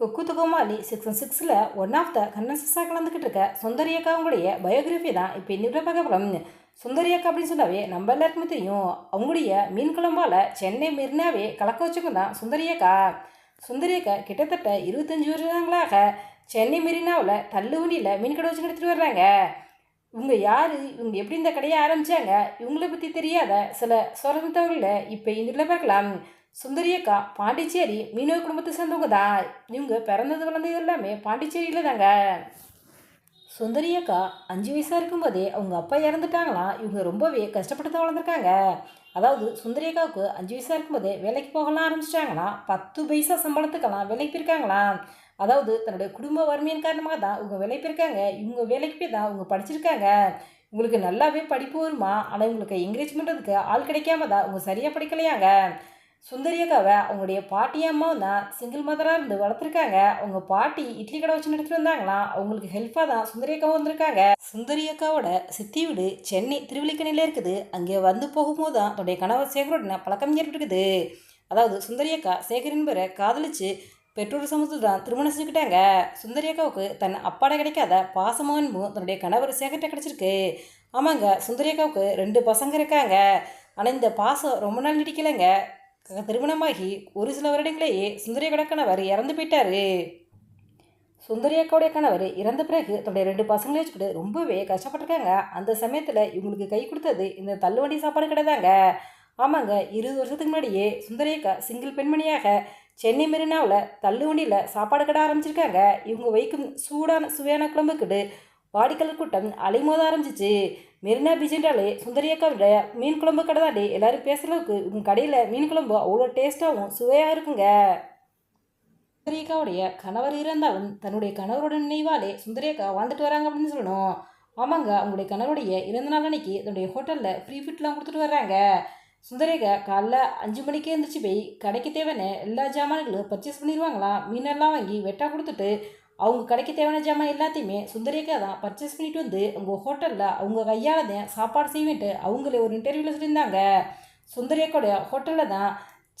குக்கு துகுமாலி அண்ட் சிக்ஸில் one of the கண்டன்சஸாக கலந்துக்கிட்டு இருக்க சுந்தரி அக்காவுடைய பயோகிராஃபி தான் இப்போ இந்த பார்க்க போகிறோம் சுந்தரி அக்கா அப்படின்னு சொன்னாவே நம்ம எல்லாருக்குமே தெரியும். அவங்களுடைய மீன் குழம்பால் சென்னை மெரினாவே கலக்க வச்சுக்கும் தான் சுந்தரி அக்கா சுந்தரி அக்கா கிட்டத்தட்ட இருபத்தஞ்சி வருஷங்களாக சென்னை மெரினாவில் தள்ளுவண்டியில் மீன் கடை வச்சு எடுத்துகிட்டு வர்றாங்க. இவங்க யார்? இவங்க எப்படி இந்த கடையை ஆரம்பித்தாங்க இவங்கள பற்றி தெரியாத சில சொரந்த இப்போ இந்த பார்க்கலாம். சுந்தரியக்கா பாண்டிச்சேரி மீனவ குடும்பத்தை சேர்ந்தவங்க தான் இவங்க பிறந்தது வளர்ந்தது எல்லாமே பாண்டிச்சேரியில் தாங்க. சுந்தரியக்கா அஞ்சு வயசாக இருக்கும்போதே அவங்க அப்பா இறந்துட்டாங்களாம் இவங்க ரொம்பவே கஷ்டப்பட்டு தான் வளர்ந்துருக்காங்க. அதாவது சுந்தரியக்காவுக்கு அஞ்சு வயசாக இருக்கும்போதே வேலைக்கு போகலாம் ஆரம்பிச்சிட்டாங்களாம் பத்து பைசா சம்பளத்துக்கெல்லாம் வேலைக்கு போயிருக்காங்களாம் அதாவது தன்னுடைய குடும்ப வறுமையின் காரணமாக தான் இவங்க வேலைக்கு போயிருக்காங்க. இவங்க வேலைக்கு போய் தான் இவங்க படிச்சிருக்காங்க. உங்களுக்கு நல்லாவே படிப்பு வருமா? ஆனால் இவங்களுக்கு என்கரேஜ் பண்ணுறதுக்கு ஆள் கிடைக்காம தான் இவங்க சரியாக படிக்கலையாங்க. சுந்தரியக்காவை அவங்களுடைய பாட்டி அம்மாவும் தான் சிங்கிள் மதராக இருந்து வளர்த்துருக்காங்க. அவங்க பாட்டி இட்லி கடை வச்சு நடத்திட்டு வந்தாங்களாம் அவங்களுக்கு ஹெல்ப்பாக தான் சுந்தரியக்காவும் வந்திருக்காங்க. சுந்தரியக்காவோட சித்தி வீடு சென்னை திருவள்ளிக்கணியில் இருக்குது. அங்கே வந்து போகும்போது தான் தன்னுடைய கணவர் சேகரோட பழக்கம் ஏற்பட்டுருக்குது. அதாவது சுந்தரியக்கா சேகரின் பேரை காதலிச்சு பெற்றோர் சமூகத்தில் தான் திருமணம் செஞ்சுக்கிட்டாங்க. சுந்தரியக்காவுக்கு தன் அப்பாட கிடைக்காத பாசமும் அன்பும் தன்னுடைய கணவர் சேகர்கிட்ட கிடச்சிருக்கு. ஆமாங்க சுந்தரியக்காவுக்கு ரெண்டு பசங்க இருக்காங்க. ஆனால் இந்த பாசம் ரொம்ப நாள் நீடிக்கலைங்க. திருமணமாகி ஒரு சில வருடங்களேயே சுந்தரிய கணவர் இறந்து போயிட்டாரு. சுந்தரியக்காவுடைய கணவர் இறந்த பிறகு தன்னுடைய ரெண்டு பசங்களையும் வச்சுக்கிட்டு ரொம்பவே கஷ்டப்பட்டிருக்காங்க. அந்த சமயத்தில் இவங்களுக்கு கை கொடுத்தது இந்த தள்ளுவண்டி சாப்பாடு கிடையாதாங்க ஆமாங்க இருபது வருஷத்துக்கு முன்னாடியே சுந்தரியக்கா சிங்கிள் பெண்மணியாக சென்னை மெரினாவில் தள்ளுவண்டியில் சாப்பாடு கடை ஆரம்பிச்சிருக்காங்க. இவங்க வைக்கும் சூடான சுவையான குழம்புக்கிட்டு வாடிக்கல் கூட்டம் அலைமோத ஆரம்பிச்சிச்சு. மெரினா பீச்சுன்றாலே சுந்தரியக்காவோட மீன் குழம்பு கடை தாண்டி எல்லோரும் பேசுகிறதுக்கு உங்கள் கடையில் மீன் குழம்பு அவ்வளோ டேஸ்ட்டாகவும் சுவையாக இருக்குங்க. சுந்தரியக்காவுடைய கணவர் இருந்தாலும் தன்னுடைய கணவரோட நினைவாலே சுந்தரியக்கா வாழ்ந்துட்டு வராங்க அப்படின்னு சொல்லணும். ஆமாங்க அவங்களுடைய கணவருடைய இறந்த நாள் அன்னைக்கு தன்னுடைய ஹோட்டலில் ஃப்ரீ ஃபிட்லாம் கொடுத்துட்டு வர்றாங்க. சுந்தரேகா காலைல அஞ்சு மணிக்கே எழுந்திரிச்சு போய் கடைக்கு தேவையான எல்லா ஜாமான்களும் பர்ச்சேஸ் பண்ணிடுவாங்களாம். மீனெல்லாம் வாங்கி வெட்டாக கொடுத்துட்டு அவங்க கடைக்கு தேவையான ஜாமான் எல்லாத்தையுமே சுந்தரிக்கா தான் பர்ச்சேஸ் பண்ணிட்டு வந்து உங்கள் ஹோட்டலில் அவங்க கையால் தான் சாப்பாடு செய்வேன்ட்டு அவங்களே ஒரு இன்டர்வியூவில் சொல்லியிருந்தாங்க. சுந்தரியக்கோடைய ஹோட்டலில் தான்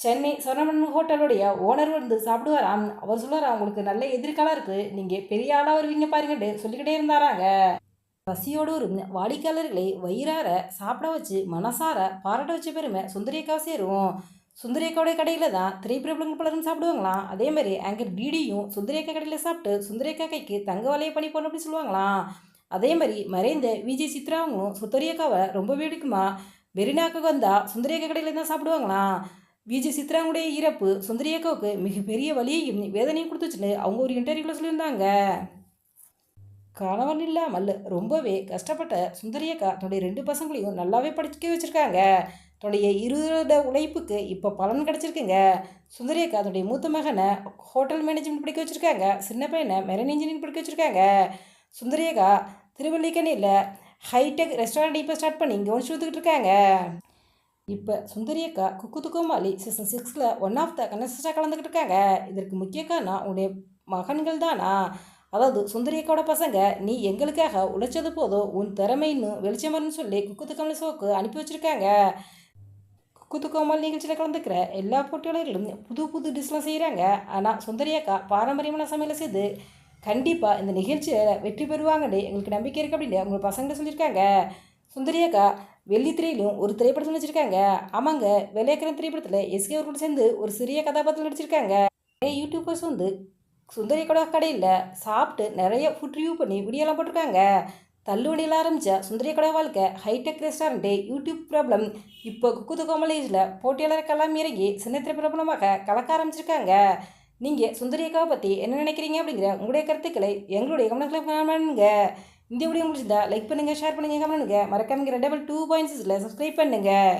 சென்னை சொர்ணமன் ஹோட்டலுடைய ஓனர் வந்து சாப்பிடுவாராம். அவர் சொல்லுவார் அவங்களுக்கு நல்ல எதிர்காலம் இருக்குது நீங்கள் பெரிய ஆளாக வருவீங்க பாருங்கட்டு சொல்லிக்கிட்டே இருந்தாராங்க. பசியோடு ஒரு வாடிக்கையாளர்களை வயிறார சாப்பிட வச்சு மனசார பாராட்ட வச்ச பெருமை சுந்தரியக்காவை சேரும். சுந்தரேக்காவுடைய கடையில் தான் திரைப்பிரபலங்கள் பலரும் சாப்பிடுவாங்களாம் அதே மாதிரி ஆங்கர் டிடியும் சுந்தரேக்கா கடையில் சாப்பிட்டு சுந்தரேக்கா கைக்கு தங்க வலையை பண்ணி போன அப்படி சொல்லுவாங்களாம் அதே மாதிரி மறைந்த விஜய் சித்ராவங்களும் சுந்தரியக்காவை ரொம்ப வேடிக்குமா மெரினாக்கு வந்தால் சுந்தரேக்கா கடையில் தான் சாப்பிடுவாங்களாம் விஜய் சித்ராவுடைய இறப்பு சுந்தரேக்காவுக்கு மிகப்பெரிய வழியையும் வேதனையும் கொடுத்துச்சுன்னு அவங்க ஒரு இன்டர்வியூவில் சொல்லியிருந்தாங்க. கணவன் இல்லாமல் ரொம்பவே கஷ்டப்பட்ட சுந்தரியக்கா தன்னுடைய ரெண்டு பசங்களையும் நல்லாவே படிக்க வச்சுருக்காங்க. தன்னுடைய இருத உழைப்புக்கு இப்போ பலன் கிடச்சிருக்குங்க. சுந்தரியக்கா தன்னுடைய மூத்த மகனை ஹோட்டல் மேனேஜ்மெண்ட் படிக்க வச்சுருக்காங்க. சின்ன பையனை மெரன் இன்ஜினியரிங் படிக்க வச்சுருக்காங்க. சுந்தரியக்கா திருவல்லிக்கணியில் ஹைடெக் ரெஸ்டாரண்ட் இப்போ ஸ்டார்ட் பண்ணி இங்கே ஒன்று கொடுத்துக்கிட்டு இருக்காங்க. இப்போ சுந்தரியக்கா குக்கு துக்கோமாலி சீசன் சிக்ஸில் ஒன் ஆஃப் த கனசிஸ்டாக கலந்துக்கிட்டு இருக்காங்க. இதற்கு முக்கிய காரணம் உன்னுடைய மகன்கள் தானா? அதாவது சுந்தரியக்காவோட பசங்க நீ எங்களுக்காக உழைச்சது போதும் உன் திறமைன்னு வெளிச்சமர்னு சொல்லி குக்கு துக்கமலி ஷோக்கு அனுப்பி வச்சுருக்காங்க. குத்து கோமல் நிகழ்ச்சியில் கலந்துக்கிற எல்லா போட்டியாளர்களும் புது புது டிஷ்லாம் செய்கிறாங்க ஆனால் சுந்தரியாக்கா பாரம்பரியமான சமையலை செய்து கண்டிப்பாக இந்த நிகழ்ச்சியில் வெற்றி பெறுவாங்கன்னு எங்களுக்கு நம்பிக்கை இருக்குது அப்படின்னு அவங்க பசங்கள்ட்ட சொல்லியிருக்காங்க. சுந்தரியாக்கா வெள்ளித்திரையிலும் ஒரு திரைப்படத்தில் நடிச்சிருக்காங்க ஆமாங்க வெள்ளையக்கரன் திரைப்படத்தில் எஸ்கே அவர்களோட சேர்ந்து ஒரு சிறிய கதாபாத்திரம் நடிச்சிருக்காங்க. நிறைய யூடியூபர்ஸ் வந்து சுந்தரியோட கடையில் சாப்பிட்டு நிறைய ஃபுட் ரிவ்யூ பண்ணி வீடியோலாம் போட்டிருக்காங்க. தள்ளுவண்டியில் ஆரம்பித்த சுந்தரிய கடை வாழ்க்கை ஹைடெக் ரெஸ்டாரண்ட்டு யூடியூப் ப்ராப்ளம் இப்போ குக்குது காமலேஜில் போட்டியாளர் கலாம் இறங்கி சின்னத்திரை பிரபலமாக கலக்க ஆரம்பிச்சிருக்காங்க. நீங்கள் சுந்தரியக்காவை பற்றி என்ன நினைக்கிறீங்க அப்படிங்கிற உங்களுடைய கருத்துக்களை எங்களுடைய கவனத்தில் பண்ணுங்க. இந்த வீடியோ முடிச்சிருந்தா லைக் பண்ணுங்கள் ஷேர் பண்ணுங்கள் கமெண்ட் பண்ணுங்கள் மறக்காம டபுள் டூ பாயிண்ட் சிக்ஸில் சப்ஸ்கிரைப் பண்ணுங்கள்